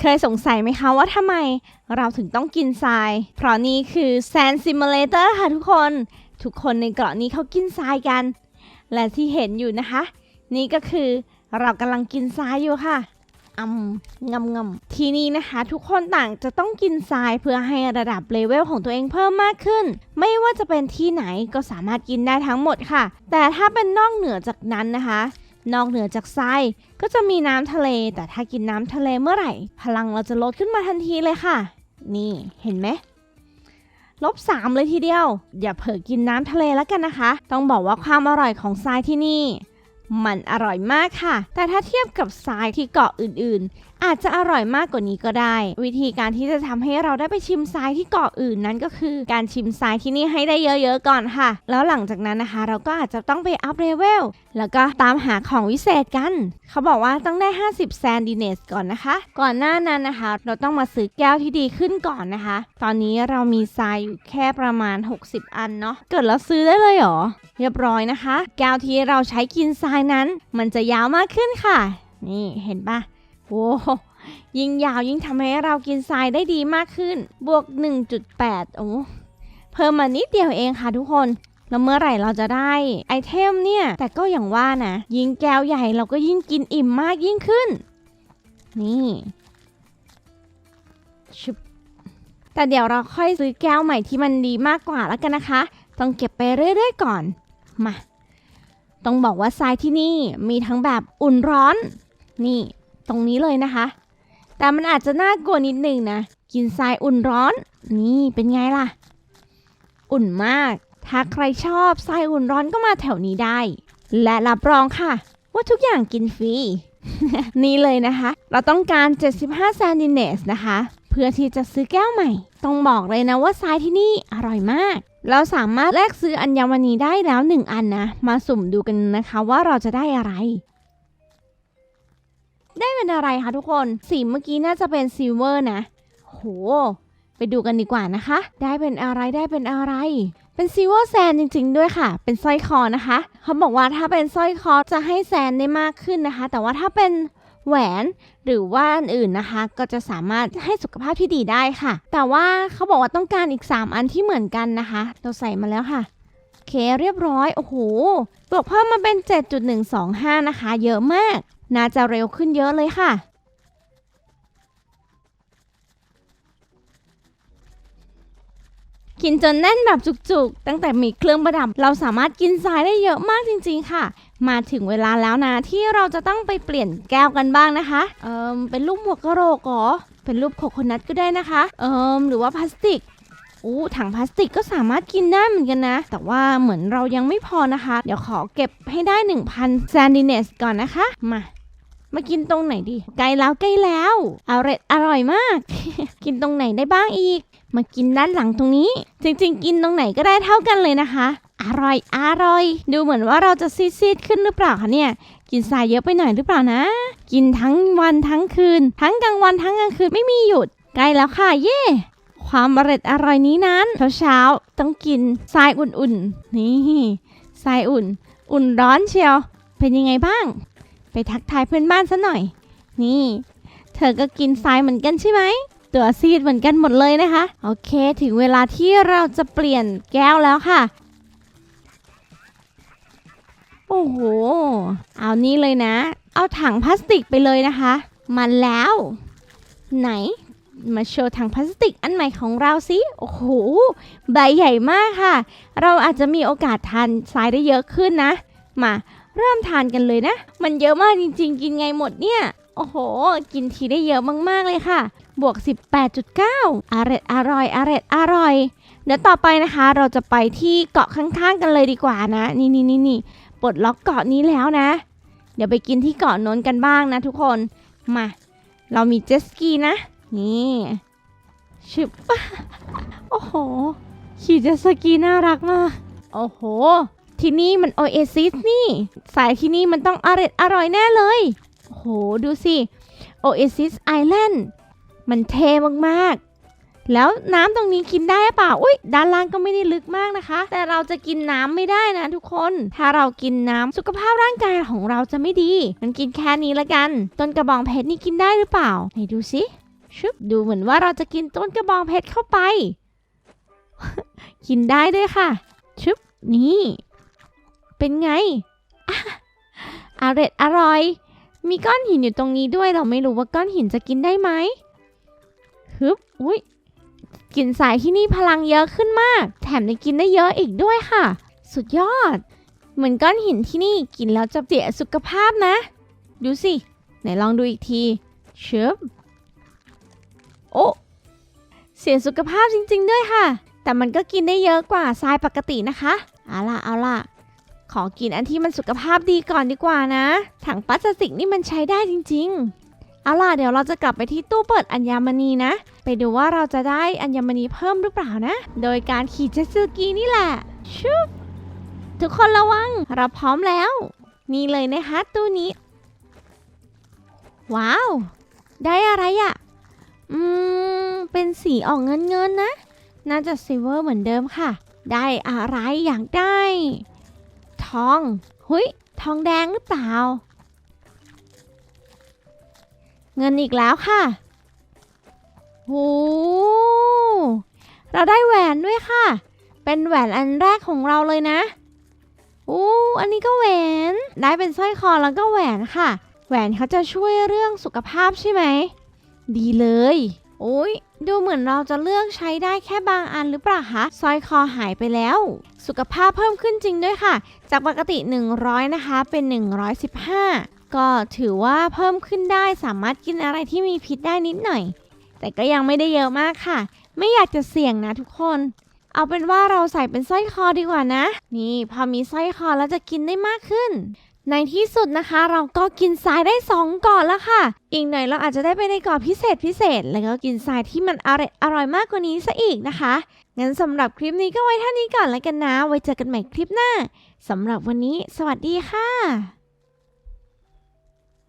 เคยสงสัยไหมคะว่าทำไมเราถึงต้องกินทราย เพราะนี่คือ Sand Simulator ค่ะทุกคน ทุกคนในเกาะนี้เขากินทรายกัน และที่เห็นอยู่นะคะ นี่ก็คือเรากำลังกินทรายอยู่ค่ะอืมงำงำทีนี้นะคะ ทุกคนต่างจะต้องกินทรายเพื่อให้ระดับเลเวลของตัวเองเพิ่มมากขึ้น ไม่ว่าจะเป็นที่ไหนก็สามารถกินได้ทั้งหมดค่ะ แต่ถ้าเป็นนอกเหนือจากนั้นนะคะ นอกเหนือจากทรายก็จะมีน้ำทะเล แต่ถ้ากินน้ำทะเลเมื่อไหร่ พลังเราจะลดขึ้นมาทันทีเลยค่ะ นี่เห็นไหมลบสามเลยทีเดียว อย่าเผลอกินน้ำทะเลแล้วกันนะคะ ต้องบอกว่าความอร่อยของทรายที่นี่ มันอร่อยมากค่ะ แต่ถ้าเทียบกับทรายที่เกาะอื่นๆ อาจจะอร่อยมากกว่านี้ก็ได้ วิธีการที่จะทำให้เราได้ไปชิมทรายที่เกาะอื่นนั้นก็คือ การชิมทรายที่นี่ให้ได้เยอะๆก่อนค่ะ แล้วหลังจากนั้นนะคะ เราก็อาจจะต้องไปอัพเลเวลแล้วก็ตามหาของวิเศษกัน เขาบอกว่าต้องได้ 50 แซนดิเนสก่อนนะคะ ก่อนหน้านั้นนะคะ เราต้องมาซื้อแก้วที่ดีขึ้นก่อนนะคะ ตอนนี้เรามีทรายอยู่แค่ประมาณ 60 อันเนาะเกิดเราซื้อได้เลยเหรอเรียบร้อยนะคะ แก้วที่เราใช้กินทรายนั้นมันจะยาวมากขึ้นค่ะ นี่เห็นปะโว้ยิ่งยาวยิ่งทำให้เรากินทรายได้ดีมากขึ้น บวก 1.8 โอ้ เพิ่มมานิดเดียวเองค่ะทุกคน แล้วเมื่อไหร่เราจะได้ไอเทมเนี่ย แต่ก็อย่างว่านะ ยิ่งแก้วใหญ่เราก็ยิ่งกินอิ่มมากยิ่งขึ้น นี่ชุบแต่เดี๋ยวเราค่อยซื้อแก้วใหม่ที่มันดีมากกว่าแล้วกันนะคะ ต้องเก็บไปเรื่อยๆก่อน มา ต้องบอกว่าทรายที่นี่มีทั้งแบบอุ่นร้อน นี่ตรงนี้เลยนะคะ แต่มันอาจจะน่ากลัวนิดนึงนะ กินทรายอุ่นร้อน นี่เป็นไงล่ะ อุ่นมาก ถ้าใครชอบทรายอุ่นร้อนก็มาแถวนี้ได้ และรับรองค่ะ ว่าทุกอย่างกินฟรี นี่เลยนะคะ เราต้องการ 75 แซนดิเนสนะคะ เพื่อที่จะซื้อแก้วใหม่ ต้องบอกเลยนะว่าทรายที่นี่อร่อยมากเราสามารถแลกซื้ออัญมณีได้แล้ว 1 อันนะ มาสุ่มดูกันนะคะว่าเราจะได้อะไร ได้เป็นอะไรคะทุกคน สีเมื่อกี้น่าจะเป็นซิลเวอร์นะ โห ไปดูกันดีกว่านะคะ ได้เป็นอะไรได้เป็นอะไร เป็นซิลเวอร์แซนจริง ๆ ด้วยค่ะ เป็นสร้อยคอนะคะ เขาบอกว่าถ้าเป็นสร้อยคอจะให้แซนได้มากขึ้นนะคะ แต่ว่าถ้าเป็น แหวนหรือว่าอันอื่นนะคะ ก็จะสามารถให้สุขภาพที่ดีได้ค่ะ แต่ว่าเขาบอกว่าต้องการอีก 3 อันที่เหมือนกันนะคะ เราใส่มาแล้วค่ะโอเคเรียบร้อยโอ้โหบวกเพิ่มมาเป็น 7.125 นะคะ เยอะมาก น่าจะเร็วขึ้นเยอะเลยค่ะ กินจนแน่นแบบจุกๆ ตั้งแต่มีเครื่องประดับ เราสามารถกินทรายได้เยอะมากจริง ๆ ค่ะ มาถึงเวลาแล้วนะที่เราจะต้องไปเปลี่ยนแก้วกันบ้างนะคะ เอิมเป็นรูปหมวกกระโหลกเหรอ เป็นรูปโคโคนัทก็ได้นะคะ เอิมหรือว่าพลาสติกอู้ถังพลาสติกก็สามารถกินได้เหมือนกันนะ แต่ว่าเหมือนเรายังไม่พอนะคะ เดี๋ยวขอเก็บให้ได้ 1,000แซนดิเนสก่อนนะคะ มามากินตรงไหนดีใกล้แล้วใกล้แล้วอร่อยอร่อยมาก กินตรงไหนได้บ้างอีก มากินด้านหลังตรงนี้ จริงๆ กินตรงไหนก็ได้เท่ากันเลยนะคะ อร่อยอร่อย ดูเหมือนว่าเราจะซีดๆขึ้นหรือเปล่าคะเนี่ย กินทรายเยอะไปหน่อยหรือเปล่านะ กินทั้งวันทั้งคืน ทั้งกลางวันทั้งกลางคืนไม่มีหยุดใกล้แล้วค่ะเย่ความอร่อยอร่อยนี้นั้นเช้าๆต้องกินทรายอุ่นๆ นี่ทรายอุ่น อุ่นร้อนเชียว เป็นยังไงบ้าง ไปทักทายเพื่อนบ้านซะหน่อย นี่ เธอก็กินทรายเหมือนกันใช่ไหม ตัวซีดเหมือนกันหมดเลยนะคะ โอเค ถึงเวลาที่เราจะเปลี่ยนแก้วแล้วค่ะ โอ้โห เอานี่เลยนะ เอาถังพลาสติกไปเลยนะคะ มาแล้ว ไหน มาโชว์ถังพลาสติกอันใหม่ของเราสิโอ้โห ใบใหญ่มากค่ะ เราอาจจะมีโอกาสทานทรายได้เยอะขึ้นนะ มาเริ่มทานกันเลยนะ มันเยอะมากจริงๆ กินไงหมดเนี่ย โอ้โห กินทีได้เยอะมากๆเลยค่ะ บวก 18.9อร่อยอร่อยอร่อยอร่อย เดี๋ยวต่อไปนะคะ เราจะไปที่เกาะข้างๆกันเลยดีกว่านะ นี่นี่นี่นี่ปลดล็อกเกาะนี้แล้วนะ เดี๋ยวไปกินที่เกาะโน้นกันบ้างนะทุกคน มา เรามีเจ็ตสกีนะ นี่ชึบโอ้โห ขี่เจ็ตสกีน่ารักมาก โอ้โห ที่นี่มันโอเอซิสนี่ สายที่นี่มันต้องอร่อยอร่อยแน่เลย โอ้โห ดูสิโอเอซิสไอแลนด์ มันเทมากๆ แล้วน้ำตรงนี้กินได้เปล่าอุ้ยด้านล่างก็ไม่ได้ลึกมากนะคะ แต่เราจะกินน้ำไม่ได้นะทุกคน ถ้าเรากินน้ำสุขภาพร่างกายของเราจะไม่ดีมันกินแค่นี้ละกัน ต้นกระบองเพชรนี่กินได้หรือเปล่าไหนดูสิชึบดูเหมือนว่าเราจะกินต้นกระบองเพชรเข้าไป กินได้ด้วยค่ะชึบนี่ เป็นไงอะอร่อยอร่อย มีก้อนหินอยู่ตรงนี้ด้วยเราไม่รู้ว่าก้อนหินจะกินได้ไหม ฮึบอุ้ยกลินสายที่นี่พลังเยอะขึ้นมาก แถมยังกินได้เยอะอีกด้วยค่ะ สุดยอด เหมือนก้อนหินที่นี่กินแล้วจะเสียสุขภาพนะ ดูสิ ไหนลองดูอีกทีชึบโอ้เสียสุขภาพจริง ๆ ด้วยค่ะ แต่มันก็กินได้เยอะกว่าทรายปกตินะคะเอาล่ะเอาล่ะ ขอกินอันที่มันสุขภาพดีก่อนดีกว่านะ ถังพลาสติกนี่มันใช้ได้จริง ๆ เอาล่ะเดี๋ยวเราจะกลับไปที่ตู้เปิดอัญมณีนะ ไปดูว่าเราจะได้อัญมณีเพิ่มหรือเปล่านะ โดยการขี่เจ็ตสกีนี่แหละชุบทุกคนระวังเราพร้อมแล้ว นี่เลยนะคะตู้นี้ ว้าว ได้อะไรอะ่ะ อืม เป็นสีออกเงินเงินๆนะ น่าจะซิลเวอร์เหมือนเดิมค่ะ ได้อะไรอยากได้ ทอง หุยทองแดงหรือเปล่า เงินอีกแล้วค่ะโหเราได้แหวนด้วยค่ะ เป็นแหวนอันแรกของเราเลยนะอู้อันนี้ก็แหวน ได้เป็นสร้อยคอแล้วก็แหวนค่ะ แหวนเขาจะช่วยเรื่องสุขภาพใช่ไหม ดีเลย โอ้ย ดูเหมือนเราจะเลือกใช้ได้แค่บางอันหรือเปล่าคะสร้อยคอหายไปแล้ว สุขภาพเพิ่มขึ้นจริงด้วยค่ะ จากปกติ 100 นะคะ เป็น 115 ก็ถือว่าเพิ่มขึ้นได้สามารถกินอะไรที่มีพิษได้นิดหน่อย แต่ก็ยังไม่ได้เยอะมากค่ะ ไม่อยากจะเสี่ยงนะทุกคน เอาเป็นว่าเราใส่เป็นสร้อยคอดีกว่านะ นี่พอมีสร้อยคอแล้วจะกินได้มากขึ้น ในที่สุดนะคะ เราก็กินทรายได้2ก่อนแล้วค่ะ อีกหน่อยเราอาจจะได้ไปในก่อนพิเศษพิเศษ แล้วก็กินทรายที่มันอร่อยอร่อยมากกว่านี้ซะอีกนะคะงั้นสำหรับคลิปนี้ก็ไว้เท่านี้ก่อนแล้วกันนะ ไว้เจอกันใหม่คลิปหน้าสำหรับวันนี้ สวัสดีค่ะ